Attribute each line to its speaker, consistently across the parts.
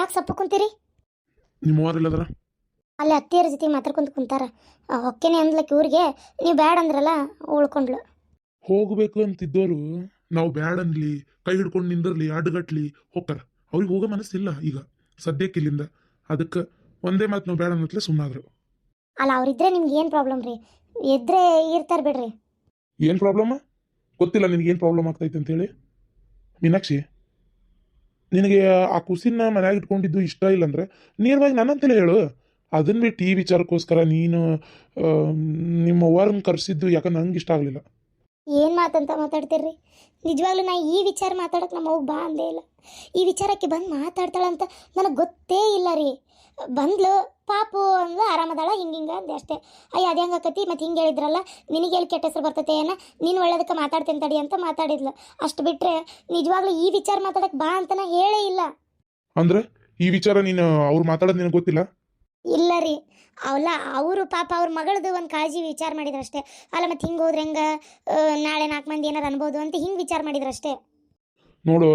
Speaker 1: ಯಾಕೆ ಸಪ್ಪು ಕುಂತೀರಿ?
Speaker 2: ನಿಮ್ಮ ಅವ್ರೆಲ್ಲದಾರ
Speaker 1: ಅಲ್ಲಿ ಅತ್ತಿಯರ ಜೊತೆ ಮಾತಾಡ್ಕೊಂತ ಕುಂತಾರ. ಹೊಕ್ಕೇನೆ ಅಂದ್ಲಕ್ಕೆ ಊರಿಗೆ ನೀವು ಬ್ಯಾಡ ಅಂದ್ರಲ್ಲ ಉಳ್ಕೊಂಡ್ಲು.
Speaker 2: ಹೋಗಬೇಕು ಅಂತಿದ್ದವರು ನಾವು ಬ್ಯಾಡ ಅನ್ಲಿ ಕೈ ಹಿಡ್ಕೊಂಡು ನಿಂದಿರ್ಲಿ ಅಡ್ಗಟ್ಲಿ ಹೋಗ್ತಾರ ಅವ್ರಿಗೆ ಹೋಗೋ ಮನಸ್ಸಿಲ್ಲ ಈಗ ಸದ್ಯಕ್ಕೆ ಇಲ್ಲಿಂದ. ಅದಕ್ಕೆ ಒಂದೇ ಮಾತು ನಾವು ಬ್ಯಾಡ ಅನ್ನತ್ಲೆ ಸುಮ್ಮನಾದ್ರು
Speaker 1: ಅಲ್ಲ ಅವ್ರಿದ್ರೆ ನಿಮ್ಗೆ ಏನು ಪ್ರಾಬ್ಲಮ್ ರೀ? ಎದ್ರೆ ಇರ್ತಾರೆ ಬಿಡ್ರಿ.
Speaker 2: ಏನು ಪ್ರಾಬ್ಲಮ್ ಗೊತ್ತಿಲ್ಲ ನಿನಗೆ ಏನು ಪ್ರಾಬ್ಲಮ್ ಆಗ್ತೈತೆ ಅಂತೇಳಿ. ಮೀನಾಕ್ಷಿ ನಿನಗೆ ಆ ಕುಸಿನ ಮನ್ಯಾಗ ಇಟ್ಕೊಂಡಿದ್ದು ಇಷ್ಟ ಇಲ್ಲ ಅಂದ್ರೆ ನೇರವಾಗಿ ನನ್ನಂತಲೇ ಹೇಳು. ಅದನ್ನ ಬಿಟ್ಟು ಈ ವಿಚಾರಕ್ಕೋಸ್ಕರ ನೀನು ನಿಮ್ಮ ಅವ್ವರನ್ನ ಕರೆಸಿದ್ದು ಯಾಕಂದ್ರೆ ನಂಗೆ ಇಷ್ಟ ಆಗಲಿಲ್ಲ.
Speaker 1: ಏನು ಮಾತಂತ ಮಾತಾಡ್ತೀರ್ರಿ? ನಿಜವಾಗ್ಲೂ ನಾ ಈ ವಿಚಾರ ಮಾತಾಡಕ್ಕೆ ನಮ್ಮ ಅವ್ವ ಬಾ ಅಂದೇ ಇಲ್ಲ. ಈ ವಿಚಾರಕ್ಕೆ ಬಂದು ಮಾತಾಡ್ತಾಳಂತ ನನಗೆ ಗೊತ್ತೇ ಇಲ್ಲ ರೀ. ಬಂದ್ಲು ಪಾಪು ಅಂದ್ರೆ ಆರಾಮದಾಳ ಹಿಂಗೆ ಹಿಂಗೆ ಅಂದೆ ಅಷ್ಟೇ. ಅಯ್ಯ ಅದು ಹೆಂಗೆ ಆಕತಿ? ಮತ್ತು ಹಿಂಗೆ ಹೇಳಿದ್ರಲ್ಲ ನಿನಗೆ ಹೇಳಿ ಕೆಟ್ಟ ಹೆಸರು ಬರ್ತೈತೆ ಏನ? ನೀನು ಒಳ್ಳೇದಕ್ಕೆ ಮಾತಾಡ್ತೇನೆ ತಡಿ ಅಂತ ಮಾತಾಡಿದ್ಲು. ಅಷ್ಟು ಬಿಟ್ಟರೆ ನಿಜವಾಗ್ಲೂ ಈ ವಿಚಾರ ಮಾತಾಡಕ್ಕೆ ಬಾ ಅಂತನೇ ಹೇಳೇ ಇಲ್ಲ.
Speaker 2: ಅಂದ್ರೆ ಈ ವಿಚಾರ ನೀನು ಅವ್ರು ಮಾತಾಡೋದು ನಿನಗೆ ಗೊತ್ತಿಲ್ಲ?
Speaker 1: ಇಲ್ಲ ರೀ. ಅವಲ್ಲ ಅವರು ಪಾಪ ಅವ್ರ ಮಗಳದು ಒಂದು ಕಾಳಜಿ ವಿಚಾರ ಮಾಡಿದ್ರು ಅಷ್ಟೇ. ಅಲ್ಲ ಮತ್ತು ಹಿಂಗೆ ಹೋದ್ರೆ ಹೆಂಗೆ ನಾಳೆ ನಾಲ್ಕು ಮಂದಿ ಏನಾರು ಅನ್ಬೋದು ಅಂತ ಹಿಂಗೆ ವಿಚಾರ ಮಾಡಿದ್ರು ಅಷ್ಟೇ.
Speaker 2: ನೋಡು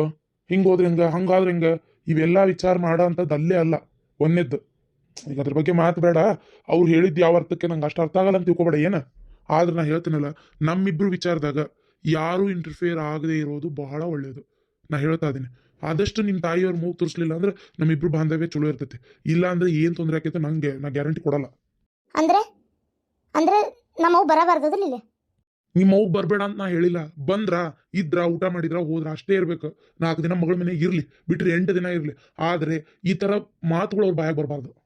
Speaker 2: ಹಿಂಗೆ ಹೋದ್ರೆ ಹೆಂಗ ಹಂಗಾದ್ರೆ ಹೆಂಗೆ ಇವೆಲ್ಲ ವಿಚಾರ ಮಾಡೋ ಅಂಥದ್ದು ಅಲ್ಲೇ ಅಲ್ಲ ಒಂದೇದ್ದು ಈಗ ಅದ್ರ ಬಗ್ಗೆ ಮಾತು ಬೇಡ. ಅವ್ರು ಹೇಳಿದ್ದು ಯಾವ ಅರ್ಥಕ್ಕೆ ನಂಗೆ ಅಷ್ಟು ಅರ್ಥ ಆಗಲ್ಲ ಅಂತ ತಿಳ್ಕೊಬೇಡ ಏನ? ಆದ್ರೆ ನಾ ಹೇಳ್ತೀನಲ್ಲ ನಮ್ಮಿಬ್ರು ವಿಚಾರದಾಗ ಯಾರೂ ಇಂಟರ್ಫಿಯರ್ ಆಗದೆ ಇರೋದು ಬಹಳ ಒಳ್ಳೆಯದು ನಾ ಹೇಳ್ತಾ ಇದ್ದೀನಿ. ಆದಷ್ಟು ನಿಮ್ಮ ತಾಯಿಯವ್ರ ಮೂಗು ತೋರಿಸ್ಲಿಲ್ಲ ಅಂದ್ರೆ ನಮ್ಮಿಬ್ರು ಬಾಂಧವ್ಯ ಚಲೋ ಇರ್ತೈತಿ. ಇಲ್ಲ ಅಂದ್ರೆ ಏನು ತೊಂದರೆ ಆಕೈತೆ ನಂಗೆ ನಾ ಗ್ಯಾರಂಟಿ ಕೊಡಲ್ಲ.
Speaker 1: ಅಂದ್ರೆ? ಅಂದ್ರೆ ನಮ್ಮವು ಇಲ್ಲಿ
Speaker 2: ನಿಮ್ಮ ಅವ್ಗೆ ಬರಬೇಡ ಅಂತ ನಾ ಹೇಳಿಲ್ಲ. ಬಂದ್ರ ಇದ್ರ ಊಟ ಮಾಡಿದ್ರ ಹೋದ್ರ ಅಷ್ಟೇ ಇರ್ಬೇಕು. ನಾಲ್ಕು ದಿನ ಮಗಳ ಮನೆಗೆ ಇರ್ಲಿ ಬಿಟ್ರೆ ಎಂಟು ದಿನ ಇರ್ಲಿ. ಆದ್ರೆ ಈ ತರ ಮಾತುಗಳು ಅವ್ರ ಬಾಯಾಗ ಬರಬಾರ್ದು.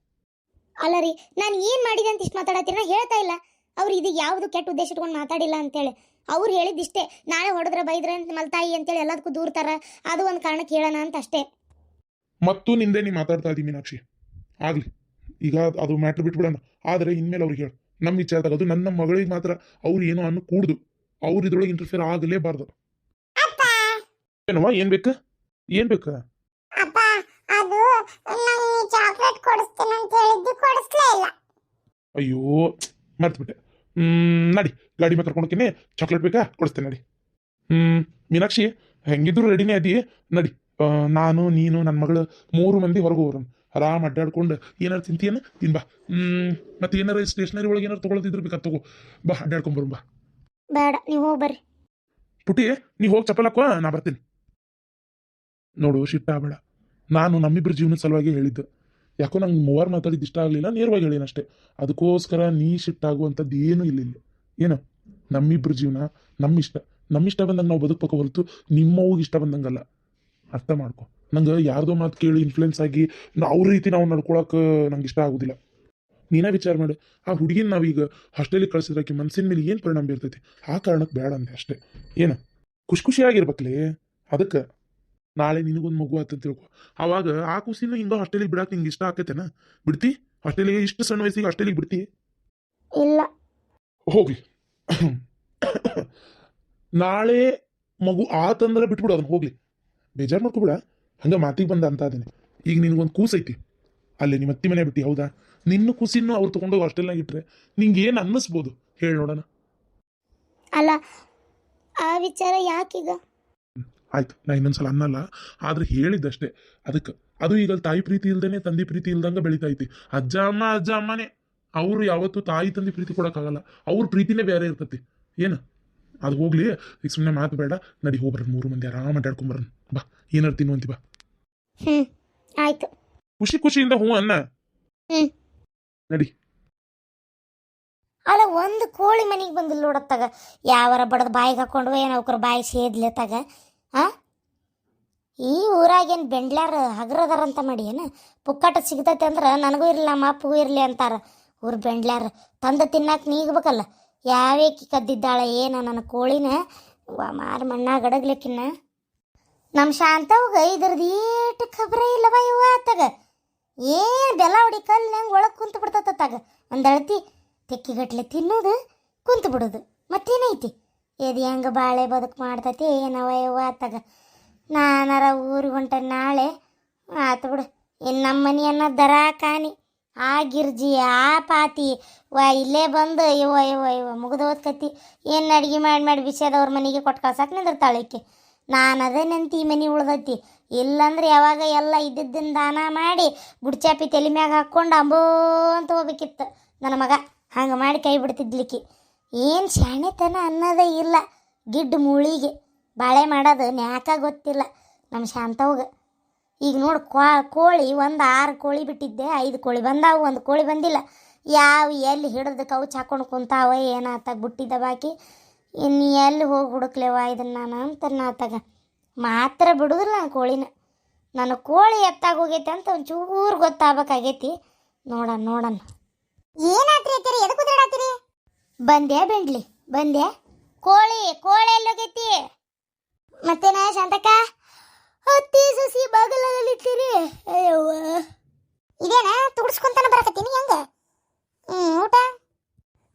Speaker 1: ಅಲ್ಲ ರೀ ನಾನು ಏನು ಮಾಡಿದೆ ಅಂತ ಇಷ್ಟು ಮಾತಾಡತ್ತೀರಿ ಹೇಳ್ತಾ ಇಲ್ಲ. ಅವ್ರು ಇದು ಯಾವುದು ಕೆಟ್ಟ ಉದ್ದೇಶ ಇಟ್ಕೊಂಡು ಮಾತಾಡಿಲ್ಲ ಅಂತೇಳಿ. ಅವ್ರು ಹೇಳಿದ್ದಿಷ್ಟೇ ನಾಳೆ ಹೊಡೆದ್ರೆ ಬೈದ್ರೆ ಅಂತ ಮಲ್ತಾಯಿ ಅಂತೇಳಿ ಎಲ್ಲದಕ್ಕೂ ದೂರ್ತಾರ ಅದು ಒಂದು ಕಾರಣಕ್ಕೆ ಹೇಳೋಣ ಅಂತ ಅಷ್ಟೇ.
Speaker 2: ಮತ್ತು ನಿಂದೆ ನೀ ಮಾತಾಡ್ತಾ ಇದ್ದೀನಿ ಮೀನಾಕ್ಷಿ. ಆಗಲಿ ಈಗ ಅದು ಮ್ಯಾಟ್ರ್ ಬಿಟ್ಬಿಡೋಣ. ಆದ್ರೆ ಇನ್ಮೇಲೆ ಅವ್ರಿಗೆ ಹೇಳು. ನಮ್ಮ ವಿಚಾರದಾಗ ಅದು ನನ್ನ ಮಗಳಿಗೆ ಮಾತ್ರ ಅವ್ರು ಏನೋ ಅನ್ನು ಕೂಡ್ದು. ಅವ್ರು ಇದ್ರೊಳಗೆ ಇಂಟರ್ಫಿಯರ್ ಆಗಲೇಬಾರ್ದು. ಏನವ್ವ ಏನ್ ಬೇಕು? ಏನ್ ಬೇಕು
Speaker 1: ಅಪ್ಪ ಅದು ನಂಗೆ ಚಾಕ್ಲೇಟ್ ಕೊಡಿಸ್ತೀನಿ ಅಂತ ಹೇಳಿದ್ದು ಕೊಡಿಸ್ಲೇ ಇಲ್ಲ
Speaker 2: ಅಯ್ಯೋ ಮರ್ತ್ಬಿಟ್ಟೆ. ಹ್ಮ್ ನಡಿ ಗಾಡಿ ಮೇಲೆ ಕರ್ಕೊಂಡೋಗ್ತೀನಿ ಚಾಕ್ಲೇಟ್ ಬೇಕಾ? ಕೊಡಿಸ್ತೇನೆ ನಡಿ. ಹ್ಮ್ ಮೀನಾಕ್ಷಿ ಹೆಂಗಿದ್ರು ರೆಡಿನೇ ಅದಿ ನಡಿ. ನಾನು ನೀನು ನನ್ನ ಮಗಳು ಮೂರು ಮಂದಿ ಹೊರಗೆ ಹೋಗ್ರನ್ ಆರಾಮ್ ಅಡ್ಡಾಡ್ಕೊಂಡು ಏನಾರು ತಿಂತೀಯನ? ತಿನ್ ಬಾ. ಹ್ಮ್ ಮತ್ತೆ ಏನಾರು ಸ್ಟೇಷನರಿ ಒಳಗೆ ಏನಾರು ತೊಗೊಳದಿದ್ರು ಬೇಕಾ? ತಗೋ. ಬಾ ಅಡ್ಡಾಡ್ಕೊಂಬರು ಬಾ.
Speaker 1: ಬೇಡ ನೀವು ಹೋಗಿ ಬರ್ರಿ.
Speaker 2: ಪುಟಿ ನೀ ಹೋಗಿ ಚಪ್ಪಲ್ ಹಾಕೋ ನಾ ಬರ್ತೀನಿ. ನೋಡು ಶಿಟ್ಟಾಗಬೇಡ ನಾನು ನಮ್ಮಿಬ್ಬರ ಜೀವನದ ಸಲುವಾಗಿ ಹೇಳಿದ್ದು. ಯಾಕೋ ನಂಗೆ ಮೂವರು ಮಾತಾಡಿದ್ದು ಇಷ್ಟ ಆಗಲಿಲ್ಲ, ನೇರವಾಗಿ ಹೇಳಿನ ಅಷ್ಟೇ. ಅದಕ್ಕೋಸ್ಕರ ನೀ ಶಿಟ್ಟಾಗುವಂಥದ್ದು ಏನೂ ಇಲ್ಲ ಇಲ್ಲಿ ಏನು? ನಮ್ಮಿಬ್ರ ಜೀವನ ನಮ್ಮಿಷ್ಟ ನಮ್ಮಿಷ್ಟ ಬಂದಂಗೆ ನಾವು ಬದುಕಬೇಕು ಹೊರತು ನಿಮ್ಮವ್ಗೆ ಇಷ್ಟ ಬಂದಂಗಲ್ಲ. ಅರ್ಥ ಮಾಡ್ಕೊ. ನಂಗೆ ಯಾರ್ದೋ ಮಾತು ಕೇಳಿ ಇನ್ಫ್ಲುಯೆನ್ಸ್ ಆಗಿ ಅವ್ರ ರೀತಿ ನಾವು ನಡ್ಕೊಳಕ್ಕೆ ನಂಗೆ ಇಷ್ಟ ಆಗೋದಿಲ್ಲ. ನೀನೇ ವಿಚಾರ ಮಾಡು. ಆ ಹುಡುಗಿನ ನಾವೀಗ ಹಾಸ್ಟೆಲಿಗೆ ಕಳ್ಸಿದ್ರಾಕಿ ಮನ್ಸಿನ ಮೇಲೆ ಏನು ಪರಿಣಾಮ ಬೀರ್ತೈತಿ? ಆ ಕಾರಣಕ್ಕೆ ಬೇಡ ಅಂದೆ ಅಷ್ಟೇ. ಏನು? ಖುಷಿ ಖುಷಿಯಾಗಿರ್ಬೇಕಲ್ಲಿ ಅದಕ್ಕೆ. ನಾಳೆ ನಿನಗೊಂದು ಮಗು ಆತ ಅಂತ ತಿಳ್ಕೊ. ಅವಾಗ ಆ ಕೂಸಿನ ಹಿಂಗ ಹಾಸ್ಟೆಲಿಗೆ ಬಿಡಾಕ ನಿಂಗೆ ಇಷ್ಟ ಆಕೈತೆನ? ಬಿಡ್ತಿ? ಹಾಸ್ಟೆಲಿಗೆ ಇಷ್ಟು ಸಣ್ಣ ವಯಸ್ಸಿಗೆ ಹಾಸ್ಟೆಲಿಗೆ ಬಿಡ್ತಿ?
Speaker 1: ಇಲ್ಲ.
Speaker 2: ಹೋಗಿ ನಾಳೆ ಮಗು ಆತಂದ್ರೆ ಬಿಟ್ಬಿಡು ಅದನ್ನ ಹೋಗ್ಲಿ. ಬೇಜಾರು ಮಾಡ್ಕೊಬಿಡ. ಹಂಗ ಮಾತಿಗೆ ಬಂದ ಅಂತ ಅದೇನೆ ಈಗ ನಿನಗೊಂದು ಕೂಸೈತಿ ಅಲ್ಲಿ ನಿಮ್ಮ ಅತ್ತಿ ಮನೆ ಬಿಟ್ಟು ಹೌದಾ? ನಿನ್ನ ಕೂಸಿನ್ನು ಅವ್ರು ತೊಗೊಂಡೋಗಿ ಹಾಸ್ಟೆಲ್ನಾಗ ಇಟ್ರೆ ನಿಂಗೆ ಏನು ಅನ್ನಿಸ್ಬೋದು? ಹೇಳಿ ನೋಡೋಣ.
Speaker 1: ಅಲ್ಲ ಆ ವಿಚಾರ ಯಾಕೀಗ?
Speaker 2: ಆಯ್ತು ನಾ ಇನ್ನೊಂದ್ಸಲ ಅನ್ನಲ್ಲ ಆದ್ರೆ ಹೇಳಿದ್ದಷ್ಟೇ. ಅದಕ್ಕೆ ಅದು ಈಗ ತಾಯಿ ಪ್ರೀತಿ ಇಲ್ದೇನೆ ತಂದೆ ಪ್ರೀತಿ ಇಲ್ದಂಗ ಬೆಳಿತೈತಿ. ಐತಿ ಅಜ್ಜ ಅಮ್ಮ ಅಜ್ಜ ಅಮ್ಮನೇ ಅವರು ಯಾವತ್ತೂ ತಾಯಿ ತಂದೆ ಪ್ರೀತಿ ಕೊಡೋಕ್ಕಾಗಲ್ಲ. ಅವ್ರ ಪ್ರೀತಿನೇ ಬೇರೆ ಇರ್ತತಿ. ಏನು? ಅದು ಹೋಗ್ಲಿ ಈಗ ಸುಮ್ಮನೆ ಮಾತು ಬೇಡ. ನಡಿ ಹೋಗ್ಬರ ಮೂರು ಮಂದಿ ಆರಾಮ ಬರ್ರಿ ಬಾ ಏನಾರು ತಿನ್ನುವಂತಿ ಬಾ.
Speaker 1: ಆಯ್ತು.
Speaker 2: ಖುಷಿ ಖುಷಿಯಿಂದ ಹ್ಞೂ ಅನ್ನ. ನಡಿ.
Speaker 1: ಅಲ್ಲ ಒಂದು ಕೋಳಿ ಮನೆಗೆ ಬಂದಿಲ್ಲ ನೋಡತ್ತಾಗ. ಯಾವರ ಬಡದ ಬಾಯಿಗೆ ಹಾಕೊಂಡು ಏನೋ ಬಾಯಿ ಸೇದ್ಲತ್ತಾಗ. ಆ? ಈ ಊರಾಗೇನು ಬೆಂಡ್ಲಾರ ಹಗರದಾರಂತ ಮಾಡಿ ಏನು? ಪುಕ್ಕಾಟ ಸಿಗ್ತೈತೆ ಅಂದ್ರೆ ನನಗೂ ಇರಲಿ, ನಮ್ಮ ಅಪ್ಪಗೂ ಇರಲಿ ಅಂತಾರೆ. ಊರು ಬೆಂಡ್ಲಾರ, ತಂದು ತಿನ್ನಕ್ಕೆ ನೀಗಬೇಕಲ್ಲ. ಯಾವೇಕಿ ಕದ್ದಿದ್ದಾಳೆ, ಏನ ನನ್ನ ಕೋಳಿನ? ಮಾರು ಮಣ್ಣ ಗಡಗ್ಲಿಕ್ಕಿನ್ನ ನಮ್ಮ ಶಾಂತವ್ಗ ಇದ್ರದ್ದು ಏಟು ಖಬ್ರ ಇಲ್ಲವ ಇವ ಆತಾಗ. ಏನು ಬೆಲ್ಲ ಹೊಡಿ ಕಲ್ನಂಗೆ ಒಳಗೆ ಕುಂತು ಬಿಡ್ತತ್ತಾಗ ಒಂದು ಅಳತಿ, ತೆಕ್ಕಿಗಟ್ಲೆ ತಿನ್ನೋದು ಕುಂತು ಬಿಡೋದು ಮತ್ತೇನೈತಿ? ಇದು ಹೆಂಗೆ ಬಾಳೆ ಬದುಕು ಮಾಡ್ತತಿ? ಏನವ ಯವ್ವ ಆತಾಗ ನಾನಾರ ಊರಿಗೆ ಹೊಂಟ ನಾಳೆ. ಆತು ಬಿಡು. ಇನ್ನು ನಮ್ಮ ಮನೆಯನ್ನ ದರ ಕಾನಿ ಆ ಗಿರ್ಜಿ, ಆ ಪಾತಿ. ವಾ, ಇಲ್ಲೇ ಬಂದು ಇವ ಇವ ಇವ ಮುಗಿದು ಓದ್ಕತಿ ಏನು ಅಡ್ಗೆ ಮಾಡಿ ಮಾಡಿ ಬಿಸಿದವ್ರ ಮನೆಗೆ ಕೊಟ್ಟು ಕಳ್ಸಕ್ಕೆ ನಿಂದಿರ್ತಾಳೆ ನಾನು ನೆಂತಿ ಈ ಮನೆ ಉಳ್ದೈತಿ. ಇಲ್ಲಂದ್ರೆ ಯಾವಾಗ ಎಲ್ಲ ಇದ್ದಿದ್ದಿನ ದಾನ ಮಾಡಿ ಗುಡ್ಚಾಪಿ ತಲೆ ಮ್ಯಾಗ ಹಾಕ್ಕೊಂಡು ಅಂಬೋ ಅಂತ ಹೋಗ್ಬೇಕಿತ್ತು. ನನ್ನ ಮಗ ಹಂಗೆ ಮಾಡಿ ಕೈ ಬಿಡ್ತಿದ್ಲಿಕ್ಕಿ ಏನು ಶಾಣೆತನ ಅನ್ನೋದೇ ಇಲ್ಲ. ಗಿಡ್ಡ ಮೂಳಿಗೆ ಬಾಳೆ ಮಾಡೋದು ನ್ಯಾಕ ಗೊತ್ತಿಲ್ಲ ನಮ್ಮ ಶಾಂತವ್ಗೆ. ಈಗ ನೋಡು ಕೋಳಿ ಒಂದು ಆರು ಕೋಳಿ ಬಿಟ್ಟಿದ್ದೆ, ಐದು ಕೋಳಿ ಬಂದಾವು, ಒಂದು ಕೋಳಿ ಬಂದಿಲ್ಲ. ಯಾವ ಎಲ್ಲಿ ಹಿಡಿದು ಕೌಚ್ ಹಾಕೊಂಡು ಕುಂತಾವ ಏನಾತ ಬಿಟ್ಟಿದ್ದ ಬಾಕಿ. ಇನ್ನು ಎಲ್ಲಿ ಹೋಗಿ ಹುಡುಕ್ಲೇವ ಇದನ್ನು ನಾನು ಅಂತ ನಾತಾಗ ಮಾತ್ರ ಬಿಡುದಿಲ್ಲ ನಾನು ಕೋಳಿನ. ನನ್ನ ಕೋಳಿ ಎತ್ತಾಗ ಹೋಗೈತೆ ಅಂತ ಒಂಚೂರು ಗೊತ್ತಾಗಬೇಕಾಗೈತಿ. ನೋಡೋಣ ನೋಡೋಣ ಏನಾತ್ರಿ ಅತ್ತೀರಿ? ಎದಕ್ಕೆ ಬಂದ್ಯಾ ಬೆಂಡ್ಲಿ ಬಂದ್ಯಾ ಕೋಳಿ ಕೋಳಿ ಎಲ್ಲೋಗೈತಿ. ಮತ್ತೇನ ಶಾಂತಕ್ಕ? ಹತ್ತಿ, ಸಸಿ ಬಾಗಲಲ್ಲಿರ್ತೀರಿ ಅಯ್ಯವ್ವ. ಇದೇನಾ ತುಡಿಸ್ಕೊಂತಾನ ಬರಕತ್ತೀನಿ ಹೆಂಗ? ಹ್ಞೂ ಊಟ?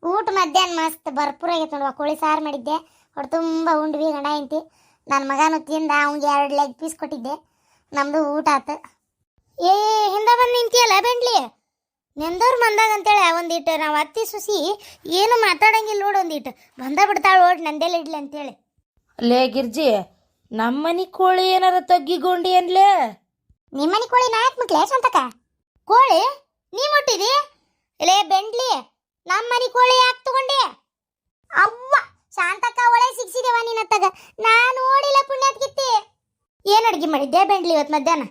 Speaker 1: ಊಟ ಮಧ್ಯಾಹ್ನ ಮಸ್ತ್ ಭರ್ಪೂರ ಆಗೈತೆ ನೋಡುವ. ಕೋಳಿ ಸಾರು ಮಾಡಿದ್ದೆ. ಹೊಟ್ಟೆ ತುಂಬ ಉಂಡ್ವಿ ಗಂಡ, ಹೆಂಡ್ತಿ. ನನ್ನ ಮಗನೂ ತಿಂದ ಅವ್ನಿಗೆ ಎರಡು ಲೆಗ್ ಪೀಸ್ ಕೊಟ್ಟಿದ್ದೆ. ನಮ್ಮದು ಊಟ ಆತು. ಏ, ಹಿಂದೆ ಬಂದು ನಿಂತಿಯಲ್ಲ ಬೆಂಡ್ಲಿ ನೆಂದವ್ರು ಬಂದಾಗ ಅಂತೇಳಿ ಒಂದಿಟ್ಟು ನಾವು ಅತ್ತಿ ಸುಸಿ ಏನು ಮಾತಾಡಂಗಿಲ್ಲ ನೋಡು ಒಂದಿಟ್ಟು ಬಂದ ಬಿಡ್ತಾಳೆ ಓಡ್ ನಂದೆಲ್ಲ ಇಡ್ಲಿ ಅಂತೇಳಿ.
Speaker 3: ಲೇ ಗಿರ್ಜಿ ನಮ್ಮನಿ ಕೋಳಿ ಏನಾರ ತಗ್ಗಿಗೊಂಡಿ ಅನ್ಲೇ?
Speaker 1: ನಿಮ್ಮನಿ ಕೋಳಿ ನಾಯಕ್ ಮುಟ್ಲೆ ಸ್ವಂತಕ ಕೋಳಿ ನೀ ಮುಟ್ಟಿದಿ? ಲೇ ಬೆಂಡ್ಲಿ ನಮ್ಮನಿ ಕೋಳಿ ಯಾಕೆ ತಗೊಂಡೆ? ಅವ್ವ ಶಾಂತಕ್ಕ ಒಳ್ಳೆ ಸಿಕ್ಸಿದೇವ ನೀನ್ ನಾನು ಓಡಿಲ್ಲ ನೋಡಿಲ್ಲ ಪುಣ್ಯಾತ್ಕಿತ್ತಿ ಏನ್ ಅಡ್ಗೆ ಮಾಡಿದ್ದೆ ಬೆಂಡ್ಲಿ ಇವತ್ ಮಧ್ಯಾಹ್ನ?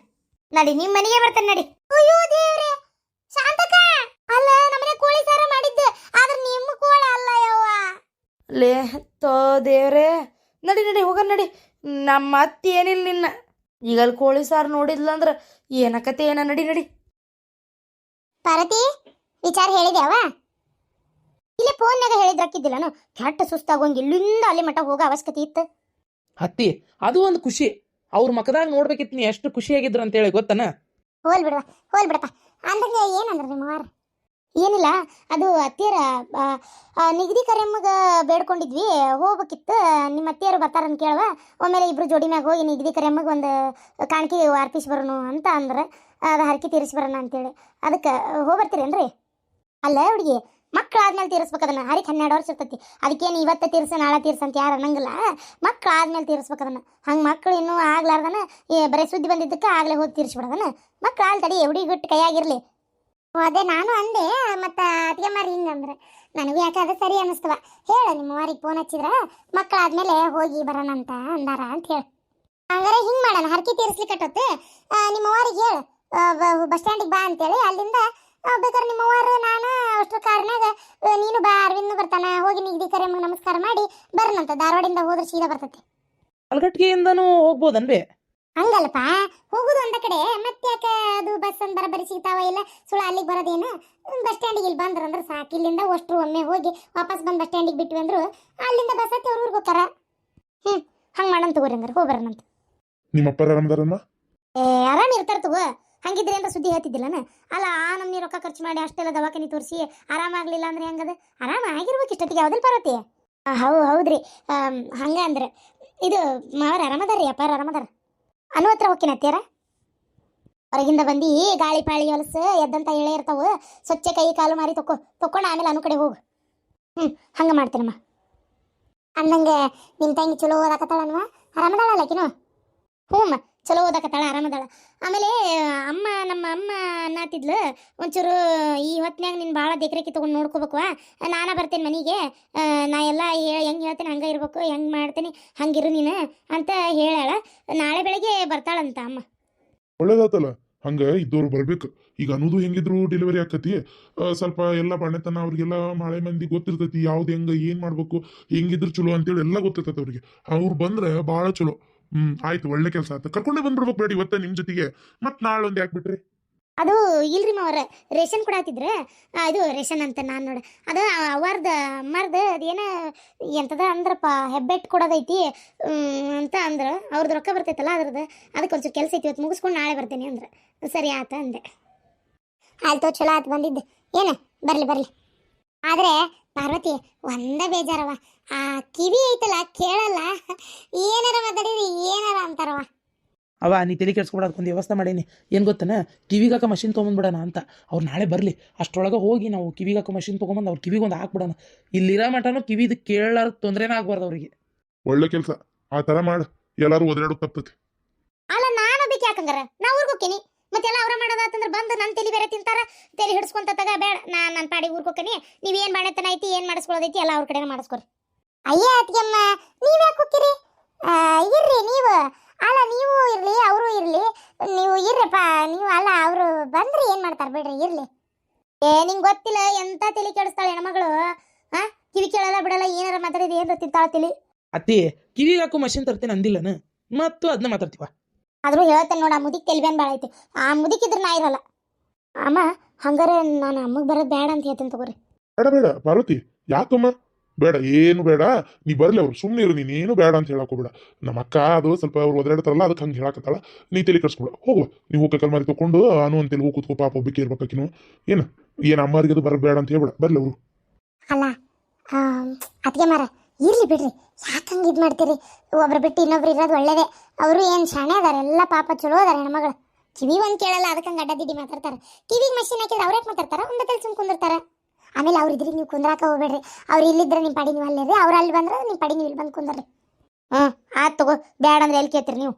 Speaker 1: ನಡಿ ನಿಮ್ಮ ಮನೆಗೆ ಬರ್ತಾನೆ ನಡಿ ಅಯ್ಯೋ ದೇವ್ರೆ ಶಾಂತಕ್ಕ ಅಲ್ಲ ನಮ್ಮನೆ ಕೋಳಿ ಸಾರ ಮಾಡಿದ್ದೆ ಆದ್ರೆ ನಿಮ್ಮ ಕೋಳಿ ಅಲ್ಲ ಯವ್ವ
Speaker 3: ಲೇ ತೋ ದೇವ್ರೇ. ನಡಿ ನಡಿ ಹೋಗ ನಡಿ. ನಮ್ಮ ಅತ್ತಿ ಏನಿಲ್ಲ ನಿನ್ನ. ಈಗ ಅಲ್ಲಿ ಕೋಳಿ ಸಾರು ನೋಡಿದ್ಲ ಅಂದ್ರ ಏನಕತೆ ಏನ? ನಡಿ ನಡಿ.
Speaker 1: ಪಾರ್ವತಿ ವಿಚಾರ ಹೇಳಿದ್ಯಾವ? ಇಲ್ಲಿ ಫೋನ್ಯಾಗ ಹೇಳಿದ್ರಕ್ಕಿದ್ದಿಲ್ಲನು ಕೆಟ್ಟ ಸುಸ್ತಾಗೋಂಗ್ ಇಲ್ಲಿಂದ ಅಲ್ಲಿ ಮಠ ಹೋಗೋ ಅವಶ್ಯಕತೆ ಇತ್ತು?
Speaker 4: ಹತ್ತಿ ಅದು ಒಂದು ಖುಷಿ. ಅವ್ರ ಮಕದಾಗ ನೋಡ್ಬೇಕಿತ್ತು ನೀ ಎಷ್ಟು ಖುಷಿಯಾಗಿದ್ರು ಅಂತೇಳಿ ಗೊತ್ತನ?
Speaker 1: ಹೋಲ್ ಬಿಡವ ಹೋಲ್ ಬಿಡಪ್ಪ. ಅಂದಂಗೆ ಏನಂದ್ರೆ ನಿಮ್ಮ ಮಾರ ಏನಿಲ್ಲ, ಅದು ಅತ್ತಿಯರ ನಿಗದಿ ಕರೆಮ್ಮಗ ಬೇಡ್ಕೊಂಡಿದ್ವಿ, ಹೋಗ್ಬೇಕಿತ್ತು, ನಿಮ್ಮ ಅತ್ತಿಯರು ಬರ್ತಾರಂತ ಕೇಳುವ, ಒಮ್ಮೆಲೆ ಇಬ್ರು ಜೋಡಿ ಮ್ಯಾಗ ಹೋಗಿ ನಿಗದಿ ಕರೆಮ್ಮಗ ಒಂದು ಕಾಣಿಕೆ ಅರ್ಪಿಸಿ ಬರೋಣ ಅಂತ ಅಂದ್ರೆ, ಅದು ಹರಕೆ ತೀರಿಸಿ ಬರೋಣ ಅಂತೇಳಿ. ಅದಕ್ಕೆ ಹೋಗ್ಬರ್ತೀರೇನ್ರಿ ಅಲ್ಲ ಹುಡುಗಿ ಮಕ್ಕಳಾದ್ಮೇಲೆ ತೀರಿಸ್ಬೇಕು ಅದನ್ನ, ಹರಿಕೆ ಹನ್ನೆರಡು ವರ್ಷ ಇರ್ತೈತಿ, ಅದಕ್ಕೇನು ಇವತ್ತು ತೀರ್ಸ, ನಾಳೆ ತೀರ್ಸ ಅಂತ ಯಾರು ಅನ್ನಂಗಿಲ್ಲ ಮಕ್ಕಳಾದ್ಮೇಲೆ ತೀರಿಸ್ಬೇಕು ಅದನ್ನ. ಹಂಗೆ ಮಕ್ಕಳು ಇನ್ನೂ ಆಗ್ಲಾರ್ದನ ಬರೀ ಸುದ್ದಿ ಬಂದಿದ್ದಕ್ಕೆ ಆಗ್ಲೇ ಹೋಗಿ ತೀರಿಸ್ಬಿಡೋದನ ಮಕ್ಕಳು ಆಲ್ ತಡಿ ಹುಡುಗಿ ಗುಟ್ಟು ಕೈಯಾಗಿರ್ಲಿ ಅದೇ ನಾನು ಅಂದೆ, ಮತ್ತು ಅತ್ತಿಗೆ ಮಾರಿ ಹಿಂಗಂದ್ರೆ ನನಗೆ ಯಾಕೆ ಅದು ಸರಿ ಅನ್ನಿಸ್ತವ ಹೇಳ, ನಿಮ್ಮ ವಾರಿಗೆ ಫೋನ್ ಹಚ್ಚಿದ್ರ? ಮಕ್ಕಳಾದ್ಮೇಲೆ ಹೋಗಿ ಬರೋಣ ಅಂತ ಅಂದಾರ ಅಂತ ಹೇಳಿ. ಹಂಗಾರೆ ಹಿಂಗೆ ಮಾಡೋಣ, ಹರಕೆ ತೀರಿಸ್ಲಿಕ್ಕೆ ನಿಮ್ಮ ವಾರಿಗೆ ಹೇಳು. ಬಸ್ ಸ್ಟ್ಯಾಂಡಿಗೆ ಬಾ ಅಂತೇಳಿ. ಅಲ್ಲಿಂದ ಬೇಕಾದ್ರೆ ನಿಮ್ಮ ವಾರು ನಾನು ಅಷ್ಟು ಕಾರ್ನಾಗ ನೀನು ಬಾ, ಅರವಿಂದ್ ಬರ್ತಾನ. ಹೋಗಿ ನಿಗದಿ ಕರೆ ನಮಸ್ಕಾರ ಮಾಡಿ, ಬರ್ನಂತ. ಧಾರವಾಡಿಂದ ಹೋದ್ರೆ ಸೀದಾ ಬರ್ತೈತಿ.
Speaker 4: ಹೋಗಬಹುದು ಹೋಗ್ಬೋದನ್ಬೆ
Speaker 1: ಹಂಗಲ್ಲಪ್ಪ? ಹೋಗುದು ಒಂದ ಕಡೆ. ಮತ್ತೆ ಯಾಕೆ ಅದು ಬಸ್ ಅಂತ ಬರಬರಿ ಸಿಗ್ತಾವ ಇಲ್ಲ? ಸುಳ ಅಲ್ಲಿಗೆ ಬರೋದೇನು? ಬಸ್ ಸ್ಟ್ಯಾಂಡಿಗೆ ಇಲ್ಲಿ ಬಂದ್ರ ಅಂದ್ರೆ ಸಾಕು. ಇಲ್ಲಿಂದ ಅಷ್ಟ್ರು ಒಮ್ಮೆ ಹೋಗಿ ವಾಪಸ್ ಬಂದು ಬಸ್ ಸ್ಟ್ಯಾಂಡಿಗೆ ಬಿಟ್ವಿ ಅಂದ್ರು ಅಲ್ಲಿಂದ ಬಸ್ ಹತ್ತಿ ಅವ್ರ ಊರಿಗೆ ಹೋಗ್ತಾರ ಹ್ಮ್ ಹಂಗೆ ಮಾಡೋಣ ತಗೋರಿ ಅಂದ್ರೆ. ಹೋಗ್ಬರೋಣಂತ
Speaker 2: ನಿಮ್ಮ ಅಪ್ಪ ಆರಾಮದಾರಮ್ಮ
Speaker 1: ಏ ಆರಾಮ ಇರ್ತಾರ ತಗೋ. ಹಂಗಿದ್ರೆ ಅಂತ ಸುದ್ದಿ ಹೇಳ್ತಿದ್ದಿಲ್ಲನ? ಅಲ್ಲ ಆ ನಮ್ಮ ರೊಕ್ಕ ಖರ್ಚು ಮಾಡಿ ಅಷ್ಟೆಲ್ಲ ದವಾಖಾನಿ ತೋರಿಸಿ ಆರಾಮಾಗ್ಲಿಲ್ಲ ಅಂದ್ರೆ ಹೆಂಗದ? ಆರಾಮ ಆಗಿರ್ಬೇಕು ಇಷ್ಟೊತ್ತಿಗೆ. ಯಾವ್ದಲ್ಲಿ ಬರತ್ತೆ ಹೌ ಹೌದ್ರಿ. ಹಂಗ ಅಂದ್ರೆ ಇದು ಮಾವರ ರೀ ಅಪ್ಪಾರ ಆರಾಮದಾರ ಅನು ಹತ್ರ ಹೋಗಿನತ್ತೀರ ಹೊರಗಿಂದ ಬಂದು ಗಾಳಿ ಪಾಳಿ ಹೊಲಸು, ಎದ್ದಂತ ಎಳೆ ಇರ್ತಾವು, ಸ್ವಚ್ಛ ಕೈ ಕಾಲು ಮಾರಿ ತಕೊ, ತಕೊಂಡು ಆಮೇಲೆ ಅನು ಕಡೆ ಹೋಗು. ಹ್ಞೂ ಹಂಗೆ ಮಾಡ್ತೀನಮ್ಮ. ಅಂದಂಗೆ ನಿನ್ನ ತಂಗಿ ಚಲೋ ಓದಾಕತ್ತಾಳನ್ವ? ಆರಾಮದಾಳಲ್ಲ ಆಕಿನು? ಹ್ಞೂ ಅಮ್ಮ ಚಲೋ ಓದಾಕತ್ತಾಳ ಆರಾಮದಾಳ ಆಮೇಲೆ ಅಮ್ಮ, ನಮ್ಮ ಅಮ್ಮ ಅನ್ನತ್ತಿದ್ಲು ಒಂಚೂರು ಈ ಹೊತ್ತಿನಾಗ ನೀನು ಭಾಳ ದೇಖರೇಖಿ ತೊಗೊಂಡು ನೋಡ್ಕೋಬೇಕು ನಾನು ಬರ್ತೇನೆ ಮನೆಗೆ ನಾ ಎಲ್ಲ ಹೆಂಗೆ ಹೇಳ್ತೇನೆ ಹಂಗೆ ಇರ್ಬೇಕು, ಹೆಂಗೆ ಮಾಡ್ತೇನೆ, ಹಂಗಿರು ನೀನು ಅಂತ ಹೇಳಾಳ ನಾಳೆ ಬೆಳಗ್ಗೆ ಬರ್ತಾಳಂತ ಅಮ್ಮ.
Speaker 2: ಒಳ್ಳೇದಾತಲ್ಲ, ಹಂಗ ಇದ್ದವ್ರು ಬರ್ಬೇಕು. ಈಗ ಅನ್ನೋದು ಹೆಂಗಿದ್ರು ಡೆಲಿವರಿ ಆಕತಿ. ಸ್ವಲ್ಪ ಎಲ್ಲ ಬಣ್ಣತನ ಅವ್ರಿಗೆಲ್ಲ ಮಳೆ ಮಂದಿ ಗೊತ್ತಿರ್ತೈತಿ, ಯಾವ್ದು ಹೆಂಗ, ಏನು ಮಾಡ್ಬೇಕು, ಹೆಂಗಿದ್ರು ಚಲೋ ಅಂತೇಳಿ ಎಲ್ಲ ಗೊತ್ತಿರ್ತೈತಿ ಅವ್ರಿಗೆ. ಅವ್ರು ಬಂದ್ರೆ ಭಾಳ ಚಲೋ. ಹ್ಮ್. ಆಯ್ತು ಒಳ್ಳೆ ಕೆಲಸ ಆಯ್ತು. ಕರ್ಕೊಂಡೇ ಬಂದ್ಬಿಡ್ಬೇಕು ಬೇಡಿ ಇವತ್ತ ನಿಮ್ ಜೊತೆಗೆ. ಮತ್ ನಾಳೆ ಯಾಕೆ ಬಿಟ್ರಿ?
Speaker 1: ಅದು ಇಲ್ರಿ ಮಾವರ ರೇಷನ್ ಕೊಡಾತಿದ್ರ ಇದು ರೇಷನ್ ಅಂತ ನಾನು ನೋಡ ಅದು ಅವರ್ದ ಅಮ್ಮರ್ದ ಅದೇನ ಎಂತದ ಅಂದ್ರಪ್ಪ ಹೆಬ್ಬೆಟ್ ಕೊಡೋದೈತಿ. ಹ್ಮ್, ಅಂತ ಅಂದ್ರ ಅವ್ರದ್ದು ರೊಕ್ಕ ಬರ್ತೈತಲ್ಲ ಅದ್ರದ್ದು ಅದಕ್ಕೆ ಒಂಚೂರು ಕೆಲಸ ಐತಿ ಇವತ್ತು ಮುಗಿಸ್ಕೊಂಡು ನಾಳೆ ಬರ್ತೇನೆ ಅಂದ್ರೆ. ಸರಿ ಆತ ಅಂದೆ. ಆಯ್ತು ಚಲೋ ಆತು ಬಂದಿದ್ದು. ಏನು ಬರಲಿ ಬರಲಿ. ಆದರೆ ಪಾರ್ವತಿ ಒಂದ ಬೇಜಾರವ ಆ ಕಿವಿ ಐತಲ್ಲ ಕೇಳಲ್ಲ. ಏನಾರ ಮಾತಾಡಿದ್ರೆ ಏನಾರ ಅಂತಾರವ
Speaker 4: ಅವ ನೀ ತಲೆ ಕೆಡ್ಸ್ಕೊಬಿಡ ಅದಕ್ಕೊಂದು ವ್ಯವಸ್ಥೆ ಮಾಡೀನಿ. ಏನು ಗೊತ್ತನ? ಕಿವಿಗಾಕ ಮಷಿನ್ ತೊಗೊಂಬಂದ್ಬಿಡೋಣ ಅಂತ. ಅವ್ರು ನಾಳೆ ಬರಲಿ. ಅಷ್ಟರೊಳಗೆ ಹೋಗಿ ನಾವು ಕಿವಿಗಾಕ ಮಷಿನ್ ತೊಗೊಂಬಂದು ಅವ್ರ ಕಿವಿಗೆ ಒಂದು ಹಾಕ್ಬಿಡೋಣ. ಇಲ್ಲಿರೋ ಮಟನು ಕಿವಿದು ಕೇಳಾರ ತೊಂದರೆನೇ ಆಗ್ಬಾರ್ದು ಅವ್ರಿಗೆ.
Speaker 2: ಒಳ್ಳೆ ಕೆಲಸ. ಆ ಥರ ಮಾಡು. ಎಲ್ಲರೂ ಒದರಾಡೋಕ್ ತಪ್ಪತ್ತೆ
Speaker 1: ಅಲ್ಲ ನಾನು ಅದಕ್ಕೆ ನಾವು ನಾ ಊರ್ಗ್ ಹೋಗ್ತೀನಿ. ಮತ್ತೆಲ್ಲ ಅವ್ರ ಮಾಡೋದಾತಂದ್ರೆ ಬಂದು ನನ್ನ ತಲೆ ಬೇರೆ ತಿಂತಾರ ತಲೆ ಹಿಡಿಸ್ಕೊಂತ ತಗ ಬೇಡ ನಾ ನನ್ನ ಪಾಡಿ ಊರ್ಕೋಕನಿ ನೀವು ಏನು ಏನ್ ಬಾಣತನ ಐತಿ ಏನು ಮಾಡಿಸ್ಕೊಳ್ಳೋದೈತಿ ಎಲ್ಲ ಅವ್ರ ಕಡೆನೇ ಮಾಡಿಸ್ಕೊರಿ. ಅಯ್ಯ ಅತ್ತಿಗೆಮ್ಮ ನೀವು ಯಾಕೆ ಹೋಗ್ತೀರಿ ಇರ್ರಿ ನೀವು. ಅಲ್ಲ ನೀವು ಇರ್ಲಿ ಅವರು ಇರ್ಲಿ. ನೀವು ಇರ್ರಪ್ಪ ನೀವು ಅಲ್ಲ ಅವರು ಬಂದ್ರಿ ಏನು ಮಾಡ್ತಾರೆ ಬಿಡ್ರಿ ಇರ್ಲಿ. ಏ ನಿಂಗೆ ಗೊತ್ತಿಲ್ಲ ಎಂತ ತಲೆ ಕೆಡಿಸ್ತಾಳೆ ಹೆಣ್ಮಗಳು? ಹಾ ಕಿವಿ ಕೇಳಲ್ಲ ಬಿಡಲ್ಲ ಏನಾರ ಮಾತಾಡಿದ ಏನಾರ ತಿಂತಾಳ ತಲಿ?
Speaker 4: ಅತ್ತಿ ಕಿವಿ ಹಾಕೋ ಮಷಿನ್ ತರ್ತೀನಿ ಅಂದಿಲ್ಲನ? ಮತ್ತು ಅದನ್ನ ಮಾತಾಡ್ತೀವ?
Speaker 1: ಆದ್ರೂ ಹೇಳ್ತೇನೆ ನೋಡ ಆ ಮುದಿಕ್ ತೆಲ್ಬೇನ್ ಭಾಳ ಐತಿ. ಆ ಮುದಿಕಿದ್ರೆ ನಾ ಇರಲ್ಲ. ಅಮ್ಮ ಹಂಗಾರೆ ನಾನು ಅಮ್ಮಗೆ ಬರೋದು ಬೇಡ ಅಂತ ಹೇಳ್ತೇನೆ ತಗೋರಿ.
Speaker 2: ಬೇಡ ಬೇಡ ಪಾರ್ವತಿ ಯಾಕಮ್ಮ? ಬೇಡ ಏನು ಬೇಡ. ನೀ ಬರಲಿ ಅವ್ರು ಸುಮ್ಮನೆ ಇರು ನೀನೇನು ಬೇಡ ಅಂತ ಹೇಳಕ್ ಹೋಗ್ಬೇಡ. ನಮ್ಮ ಅಕ್ಕ ಅದು ಸ್ವಲ್ಪ ಅವ್ರು ಒದರಾಡ್ತಾರಲ್ಲ ಅದಕ್ಕೆ ಹಂಗೆ ಹೇಳಕತ್ತಾಳ. ನೀ ತಲೆ ಕರ್ಸ್ಕೊಬೇಡ ಹೋಗುವ. ನೀವು ಹೋಗಿ ಮಾರಿ ತಗೊಂಡು ಅನು ಅಂತೇಳಿ ಹೋಗಿ ಕೂತ್ಕೋ ಪಾಪ ಒಬ್ಬಕ್ಕೆ ಇರ್ಬೇಕಾಕಿನು ಏನು? ಏನು ಅಮ್ಮರಿಗೆ ಅದು ಬರಬೇಡ ಬೇಡ ಅಂತ ಹೇಳ್ಬೇಡ. ಬರಲಿ ಅವರು.
Speaker 1: ಅಲ್ಲ ಅದಕ್ಕೆ ಮಾರ ಇರ್ಲಿ ಬಿಡ್ರಿ ಯಾಕಂಗೆ ಇದು ಮಾಡ್ತೀರಿ? ಒಬ್ರು ಬಿಟ್ಟು ಇನ್ನೊಬ್ರು ಇರೋದು ಒಳ್ಳೇದೇ. ಅವರು ಏನು ಶಾಣೆ ಅದಾರ, ಎಲ್ಲ ಪಾಪ ಚಲೋ ಅದಾರ ಹೆಣ್ಮಗಳು. ಕಿವಿ ಒಂದು ಕೇಳಲ್ಲ, ಅದಕ್ಕೆ ಅಡ್ಡ ಅಡ್ಡದಿಡ್ಡಿ ಮಾತಾಡ್ತಾರೆ. ಕಿವಿಗೆ ಮಷಿನ್ ಹಾಕಿದ್ರೆ ಅವ್ರೇ ಮಾತಾಡ್ತಾರ? ಒಂದು ತಲೆ ಸುಮ್ ಕುಂದಿರ್ತಾರ. ಆಮೇಲೆ ಅವ್ರು ಇದ್ರಿಗೆ ನೀವು ಕುಂದ್ರಾಕ ಹೋಗ್ಬೇಡ್ರಿ. ಅವ್ರು ಇಲ್ಲಿದ್ರೆ ನಿಮ್ಮ ಪಡಿ ನೀವು ಅಲ್ಲೇ ರೀ ಅವ್ರು ಅಲ್ಲಿ ಬಂದ್ರೆ ನಿಮ್ಮ ಪಡಿ ನೀವು ಇಲ್ಲಿ ಬಂದು ಕುಂದ್ರಿ. ಹ್ಞೂ ಆಯ್ತು ತಗೋ ಬೇಡ ಅಂದ್ರೆ ಎಲ್ಲಿ ಕೇಳ್ತೀರಿ ನೀವು?